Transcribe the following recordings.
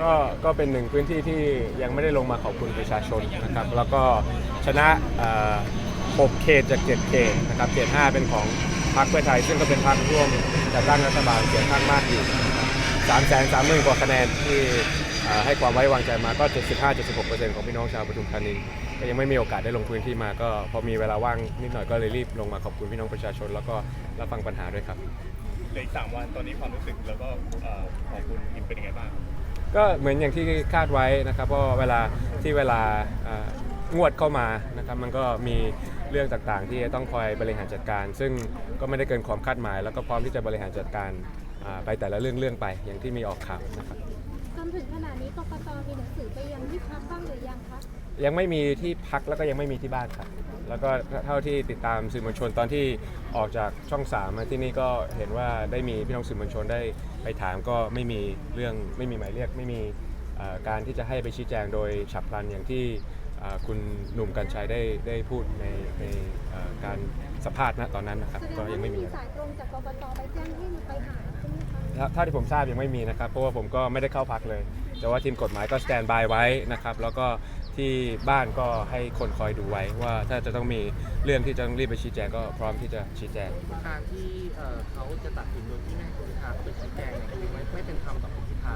ก็ก็เป็นหนึ่งพื้นที่ที่ยังไม่ได้ลงมาขอบคุณประชาชนนะครับ แล้วก็ชนะ6เขตจาก7เขตนะครับเขต5เป็นของพรรคเพื่อไทย ซึ่งก็เป็นพรรคร่วมจัดตั้งรัฐบาลเสียงข้างมากอยู่สามแสนสามหมื่นกว่าคะแนนที่ให้ความไว้วางใจมาก็ 75-76%ของพี่น้องชาวปทุมธานีก็ยังไม่มีโอกาสได้ลงพื้นที่มาก็พอมีเวลาว่างนิดหน่อยก็เลยรีบลงมาขอบคุณพี่น้องประชาชน แล้วก็รับฟังปัญหาด้วยครับเหลืออีกสามวันตอนนี้ความรู้สึกแล้วก็ของคุณอิมเป็นยังไงบ้าง ก็เหมือนอย่างที่คาดไว้นะครับเพราะเวลาที่เวลางวดเข้ามานะครับมันก็มีเรื่องต่างๆ ที่จะต้องคอยบริหารจัดการ ซึ่งก็ไม่ได้เกินความคาดหมาย แล้วก็พร้อมที่จะบริหารจัดการไปแต่ละเรื่องๆไปอย่างที่มีออกข่าวนะครับ จนถึงขณะนี้กกตมีหนังสือไปยังที่พักบ้างหรือยังคะยังไม่มีที่พักแล้วก็ยังไม่มีที่บ้านครับ แล้วก็เท่าที่ติดตามสื่อมวลชนตอนที่ออกจากช่องสามมาที่นี่ก็เห็นว่าได้มีพี่น้องสื่อมวลชนได้ไปถามก็ไม่มีเรื่องไม่มีหมายเรียกไม่มีเอ่อการที่จะให้ไปชี้แจงโดยฉับพลันอย่างที่เอ่อคุณหนุ่มกัญชัยได้ได้พูดในในเอ่อการสัมภาษณ์ณตอนนั้นนะครับแสดงก็ว่ายังไม่ไม่มีมีอะไรสายตรงจากกกตไปแจ้งให้ไปหาใช่ไหมคะ ถ้าเท่าที่ผมทราบยังไม่มีนะครับเพราะว่าผมก็ไม่ได้เข้าพักเลย แต่ว่าทีมกฎหมายก็สแตนบายไว้นะครับแล้วก็ที่บ้านก็ให้คนคอยดูไว้ว่าถ้าจะต้องมีเรื่องที่จะต้องรีบไปชี้แจงก็พร้อมที่จะชี้แจง การที่เอ่อเขาจะตัดสินโดยที่ไม่ให้คุณพิธาเข้าไปชี้แจงเนี่ยคือไม่ไม่เป็นธรรมต่อคุณพิธา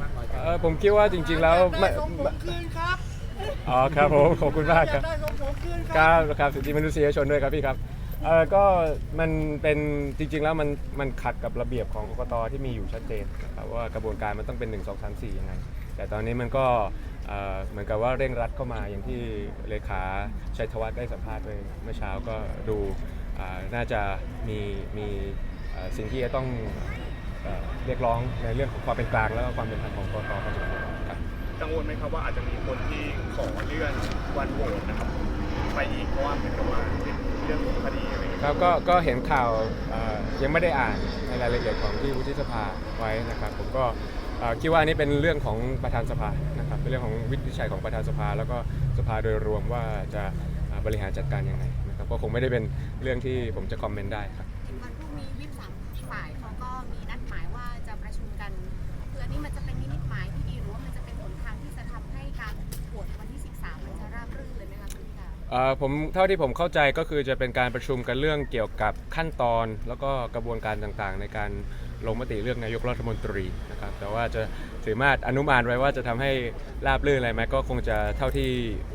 มากน้อยแค่ไหน เออผมคิดว่าจริง ๆ แล้วไม่ได้ของผมคืนครับอ๋อครับผมขอบคุณมากอคยารับกได้ของผมคืนคครัรับครับสิทธิมนุษยชนด้วยครับพี่ครับ เออก็มันเป็นจริงๆแล้วมันมันขัดกับระเบียบของกกตที่มีอยู่ชัดเจนนะครับว่ากระบวนการมันต้องเป็น 1 2 3 4ยังไงแต่ตอนนี้มันก็เอ่อเหมือนกับว่าเร่งรัดเข้ามาอย่างที่เลขาชัยธวัฒน์ได้สัมภาษณ์ไปเมื่อเช้าก็ดูอ่าน่าจะมีมีเอ่อสิ่งที่จะต้องเอ่อเรียกร้องในเรื่องของความเป็นกลางแล้วก็ความเป็นธรรมของกกตพอสมควรครับ กังวลไหมครับว่าอาจจะมีคนที่ขอเลื่อนวันโหวตนะครับ ไปอีกเพราะว่าเป็นประมาณเรื่องของคดีอะไรอย่างเงี้ยครับก็ก็เห็นข่าวเอ่อยังไม่ได้อ่านในรายละเอียดของที่วุฒิสภาไว้นะครับ ผมก็เอ่อคิดว่าอันนี้เป็นเรื่องของประธานสภานะครับเป็นเรื่องของวินิจฉัยของประธานสภา แล้วก็สภาโดยรวมว่าจะเอ่อบริหารจัดการยังไงนะครับก็คงไม่ได้เป็นเรื่องที่ผมจะคอมเมนต์ได้ครับ เอ่อผมเท่าที่ผมเข้าใจก็คือจะเป็นการประชุมกันเรื่องเกี่ยวกับขั้นตอน แล้วก็กระบวนการต่างๆ ในการลงมติเลือกนายกรัฐมนตรีนะครับแต่ว่าจะสามารถอนุมานไว้ว่าจะทำให้ราบรื่นอะไรไหมก็คงจะเท่าที่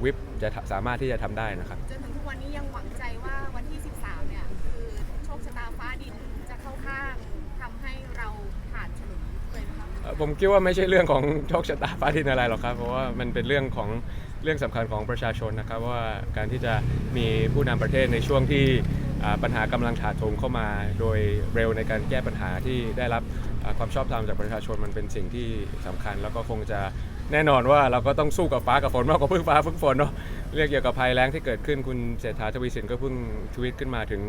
วิปจะสามารถที่จะทำได้นะครับ จนถึงทุกวันนี้ยังหวังใจว่าวันที่ 13 เนี่ย คือโชคชะตาฟ้าดินจะเข้าข้างทำให้เราผ่านฉลุยเลยไหมคะเอ่อผมคิดว่าไม่ใช่เรื่องของโชคชะตาฟ้าดินอะไรหรอกครับ เพราะว่ามันเป็นเรื่องของ เรื่องสำคัญของประชาชนนะครับว่าการที่จะมีผู้นำประเทศในช่วงที่ปัญหากำลังถาโถมเข้ามา โดยเร็วในการแก้ปัญหาที่ได้รับความชอบธรรมจากประชาชนมันเป็นสิ่งที่สำคัญ แล้วก็คงจะแน่นอนว่าเราก็ต้องสู้กับฟ้ากับฝนมากกว่าพึ่งฟ้าพึ่งฝนเนาะเรื่องเกี่ยวกับภัยแล้งที่เกิดขึ้นคุณเศรษฐาทวีสินก็เพิ่งทวีตขึ้นมาถึง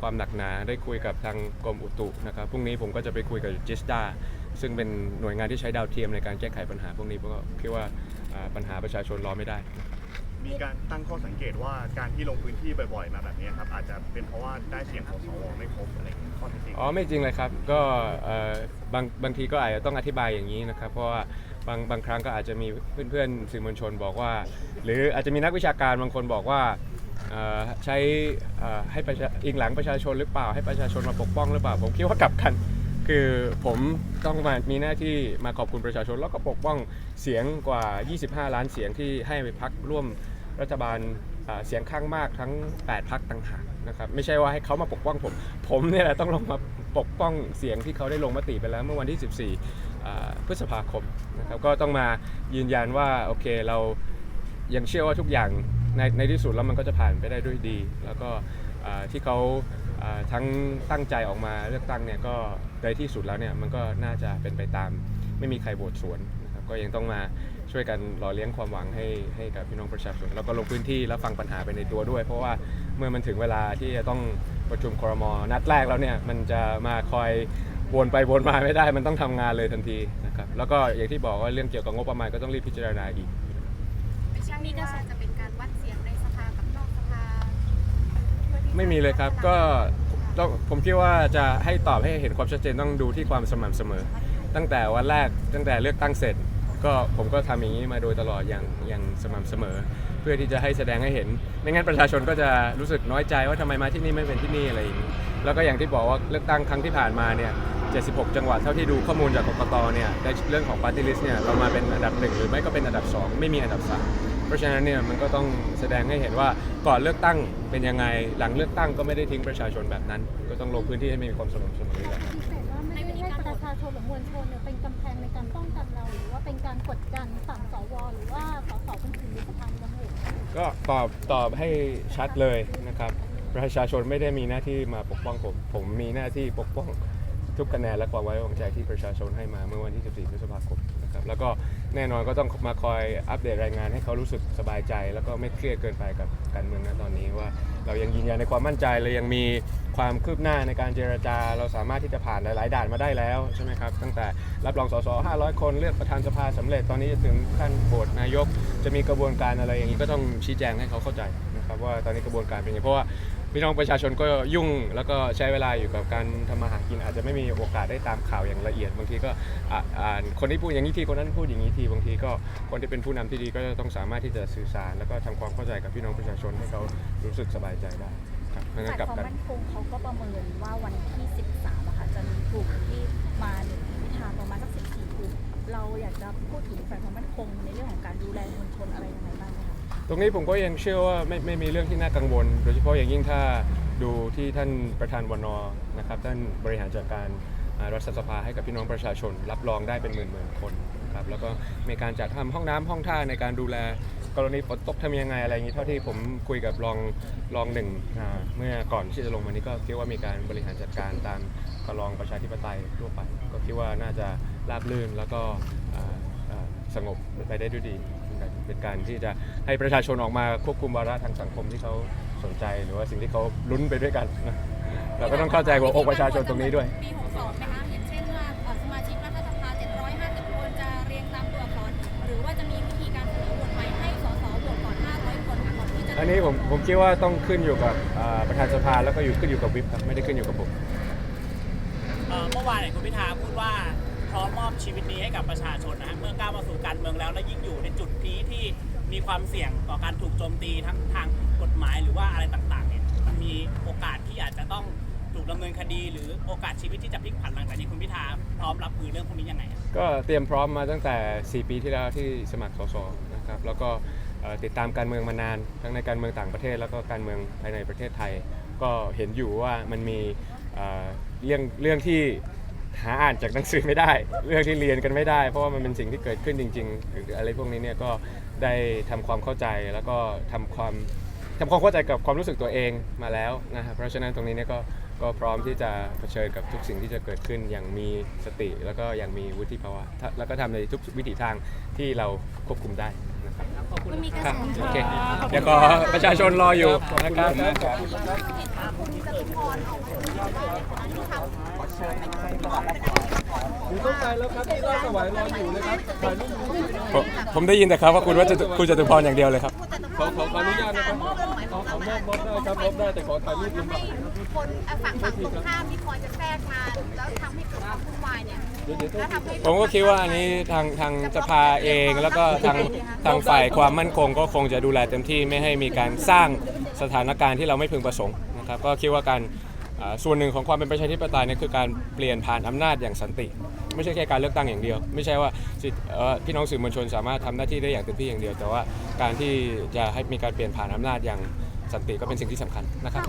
ความหนักหนาได้คุยกับทางกรมอุตุนะครับพรุ่งนี้ผมก็จะไปคุยกับจิสตาซึ่งเป็นหน่วยงานที่ใช้ดาวเทียมในการแก้ไขปัญหาพวกนี้เพราะก็คิดว่า ปัญหาประชาชนรอไม่ได้ มีการตั้งข้อสังเกตว่าการที่ลงพื้นที่บ่อยๆ มาแบบนี้ครับอาจจะเป็นเพราะว่าได้เสียงของสวไม่ครบอะไรอย่างเงี้ยข้อเท็จจริงอ๋อไม่จริงเลยครับก็เอ่อบางบางทีก็อาจจะต้องอธิบายอย่างนี้นะครับ เพราะว่าบางบางครั้งก็อาจจะมีเพื่อนๆสื่อมวลชนบอกว่า หรืออาจจะมีนักวิชาการบางคนบอกว่าเอ่อใช้เอ่อให้ประชาอิงหลังประชาชนหรือเปล่า ให้ประชาชนมาปกป้องหรือเปล่า ผมคิดว่ากลับกัน คือผมต้องมามีหน้าที่มาขอบคุณประชาชน แล้วก็ปกป้องเสียงกว่า 25 ล้านเสียงที่ให้ไปพักร่วมรัฐบาลเสียงข้างมากทั้ง 8พักต่างหากนะครับไม่ใช่ว่าให้เขามาปกป้องผม ผมเนี่ยแหละต้องลงมาปกป้องเสียงที่เขาได้ลงมติไปแล้วเมื่อวันที่ 14 พฤษภาคมนะครับก็ต้องมายืนยันว่าโอเคเรายังเชื่อว่าทุกอย่างในในที่สุดแล้วมันก็จะผ่านไปได้ด้วยดี แล้วก็ที่เขา ทั้งตั้งใจออกมาเลือกตั้งเนี่ยก็ในที่สุดแล้วเนี่ยมันก็น่าจะเป็นไปตาม ไม่มีใครโหวตสวนนะครับก็ยังต้องมาช่วยกันหล่อเลี้ยงความหวังให้ให้กับพี่น้องประชาชนแล้วก็ลงพื้นที่แล้วฟังปัญหาไปในตัวด้วย เพราะว่าเมื่อมันถึงเวลาที่จะต้องประชุมครมนัดแรกแล้วเนี่ยมันจะมาคอยวนไปวนมาไม่ได้มันต้องทำงานเลยทันทีนะครับแล้วก็อย่างที่บอกว่าเรื่องเกี่ยวกับงบประมาณก็ต้องรีบพิจารณาอีกไม่ใช่ว่าจะเป็นวัดเสียงในสภากับนอกสภาเพื่อที่จะ ไม่มีเลยครับก็ต้องผมคิดว่าจะให้ตอบให้เห็นความชัดเจนต้องดูที่ความสม่ำเสมอ ตั้งแต่วันแรกตั้งแต่เลือกตั้งเสร็จ ก็ผมก็ทำอย่างนี้มาโดยตลอดอย่างอย่างสม่ำเสมอ เพื่อที่จะให้แสดงให้เห็นไม่งั้นประชาชนก็จะรู้สึกน้อยใจว่าทำไมมาที่นี่ไม่เป็นที่นี่อะไรอย่างนี้แล้วก็อย่างที่บอกว่าเลือกตั้งครั้งที่ผ่านมาเนี่ย 76 จังหวัดเท่าที่ดูข้อมูลจากกกตเนี่ยในเรื่องของปาร์ตี้ลิสต์เนี่ยเรามาเป็นอันดับหนึ่งหรือไม่ก็เป็นอันดับสองไม่มีอันดับสาม ราะฉะนั้นเนี่ยมันก็ต้องแสดงให้เห็นว่าก่อนเลือกตั้งเป็นยังไงหลังเลือกตั้งก็ไม่ได้ทิ้งประชาชนแบบนั้น ก็ต้องลงพื้นที่ให้มีความสม่ำเสมอแบบนั้นพิเศษว่าไม่ได้ให้ประชาชนหรือมวลชนเนี่ยเป็นกำแพงในการป้องกันเรา หรือว่าเป็นการกดดันฝั่งสวหรือว่าสสคนอื่นในสภาในบางแห่งก็ตอบตอบให้ชัดเลยนะครับ ประชาชนไม่ได้มีหน้าที่มาปกป้องผม ผมมีหน้าที่ปกป้อง ทุกคะแนนและความไว้วางใจที่ประชาชนให้มาเมื่อวันที่ 14 พฤษภาคมนะครับแล้วก็แน่นอนก็ต้องมาคอยอัปเดตรายงานให้เขารู้สึกสบายใจ แล้วก็ไม่เครียดเกินไปกับการเมืองณตอนนี้ว่า เรายังยืนยันในความมั่นใจเรายังมีความคืบหน้าในการเจรจา เราสามารถที่จะผ่านหลาย ๆ ด่านมาได้แล้วใช่ไหมครับตั้งแต่รับรองสส500 คนเลือกประธานสภาสำเร็จตอนนี้จะถึงขั้นโหวตนายก จะมีกระบวนการอะไรอย่างนี้ก็ต้องชี้แจงให้เขาเข้าใจนะครับว่าตอนนี้กระบวนการเป็นยังไงเพราะว่า พี่น้องประชาชนก็ยุ่งแล้วก็ใช้เวลาอยู่กับการทำมาหากินอาจจะไม่มีโอกาสได้ตามข่าวอย่างละเอียดบางทีก็อ่าอ่านคนที่พูดอย่างนี้ทีคนนั้นพูดอย่างนี้ทีบางทีก็คนที่เป็นผู้นำที่ดีก็จะต้องสามารถที่จะสื่อสาร แล้วก็ทำความเข้าใจกับพี่น้องประชาชนให้เขารู้สึกสบายใจได้ครับไม่งั้นฝ่ายกลับความกัน มั่นคงเขาก็ประเมินว่าวันที่ 13อะค่ะจะมีกลุ่มที่มาหนึ่งพิธาประมาณสัก14กลุ่มเราอยากจะพูดถึงฝ่ายความมั่นคงในเรื่องของการดูแลมวลชนอะไรยังไงบ้าง ตรงนี้ผมก็ยังเชื่อว่าไม่ไม่มีเรื่องที่น่ากังวล โดยเฉพาะอย่างยิ่งถ้าดูที่ท่านประธานวนนะครับท่านบริหารจัดการรัฐสภาให้กับพี่น้องประชาชน รับรองได้เป็นหมื่นหมื่นๆคนครับแล้วก็มีการจัดทำห้องน้ำห้องท่าในการดูแลกรณีฝนตกทำยังไงอะไรอย่างนี้เท่าที่ผมคุยกับรองรองหนึ่งเมื่อก่อนที่จะลงมานี้ก็คิดว่ามีการบริหารจัดการตามกรองประชาธิปไตยทั่วไป ก็คิดว่าน่าจะราบรื่นแล้วก็สงบไปได้ด้วยดี เป็นการที่จะให้ประชาชนออกมาควบคุมวาระทางสังคมที่เขาสนใจหรือว่าสิ่งที่เขาลุ้นไปด้วยกันนะเราก็ต้องเข้าใจหัวอกประชาชนตรงนี้ด้วย ปี62นะคะอย่างเช่นว่าเอ่อสมาชิกรัฐสภา 750 คนจะเรียงตามตัวอักษรหรือว่าจะมีวิธีการเสนอบทใหม่ให้สสโหวตก่อน 500 คนค่ะก่อนที่จะอันนี้ผมผมคิดว่าต้องขึ้นอยู่กับอ่าประธานสภาแล้วก็อยู่ขึ้นอยู่กับวิปครับไม่ได้ขึ้นอยู่กับผม เอ่อเมื่อวานเนี่ยคุณพิธาพูดว่าพ ร้อมมอบชีวิตนี้ให้กับประชาชนนะฮะเมื่อก้าวมาสู่การเมืองแล้วและยิ่งอยู่ในจุดนี้ที่มีความเสี่ยงต่อการถูกโจมตีทั้งทางกฎหมายหรือว่าอะไรต่างๆเนี่ยมันมีโอกาสที่อาจจะต้องถูกดำเนินคดี หรือโอกาสชีวิตที่จะพลิกผันหลังจากนี้คุณพิธาพร้อมรับมือเรื่องพวกนี้ยังไงอะ ก็เตรียมพร้อมมาตั้งแต่ 4 ปีที่แล้วที่สมัครสสนะครับแล้วก็เอ่อติดตามการเมืองมานานทั้งในการเมืองต่างประเทศ แล้วก็การเมืองภายในประเทศไทย ก็เห็นอยู่ว่ามันมีเอ่อเรื่องเรื่องที่ หาอ่านจากหนังสือไม่ได้ เรื่องที่เรียนกันไม่ได้ เพราะว่ามันเป็นสิ่งที่เกิดขึ้นจริงๆหรืออะไรพวกนี้เนี่ยก็ได้ทำความเข้าใจแล้วก็ทำความทำความเข้าใจกับความรู้สึกตัวเองมาแล้วนะครับเพราะฉะนั้นตรงนี้เนี่ยก็ก็พร้อมที่จะเผชิญกับทุกสิ่งที่จะเกิดขึ้นอย่างมีสติ แล้วก็อย่างมีวุฒิภาวะถ้าแล้วก็ทำในทุกวิถีทางที่เราควบคุมได้นะครับมันมีกระคแสรับโอเคเดี๋ยวก็ประชาชนรออยู่นะครับ เห็นว่าคุณจตุพร อยู่ตก่อนผมเข้าใจแล้วครับที่ราสวายรออยู่นะครับถ่ายรูปผมผมได้ยินแต่ครับว่าคุณว่าจะคุณจตุพรอย่างเดียวเลยครับ ขอขออนุญาตนะครับขอขอมอบมอบได้ครับมอบได้แต่ขอถ่ายรูปให้คนเอ่อฝั่งฝั่งตรงข้ามที่คอยจะแทรกมาแล้วทำให้เกิดความวุ่นวายเนี่ยแล้วทำให้ ผมก็คิดว่าอันนี้ทางทางสภาเองแล้วก็ทางทางฝ่ายความมั่นคงก็คงจะดูแลเต็มที่ไม่ให้มีการสร้างสถานการณ์ที่เราไม่พึงประสงค์ ครับก็คิดว่าการส่วนหนึ่งของความเป็นประชาธิปไตยเนี่ยคือการเปลี่ยนผ่านอำนาจอย่างสันติ ไม่ใช่แค่การเลือกตั้งอย่างเดียว ไม่ใช่ว่าพี่น้องสื่อมวลชนสามารถทำหน้าที่ได้อย่างเต็มที่อย่างเดียว แต่ว่าการที่จะให้มีการเปลี่ยนผ่านอำนาจอย่างสันติก็เป็นสิ่งที่สำคัญนะครับ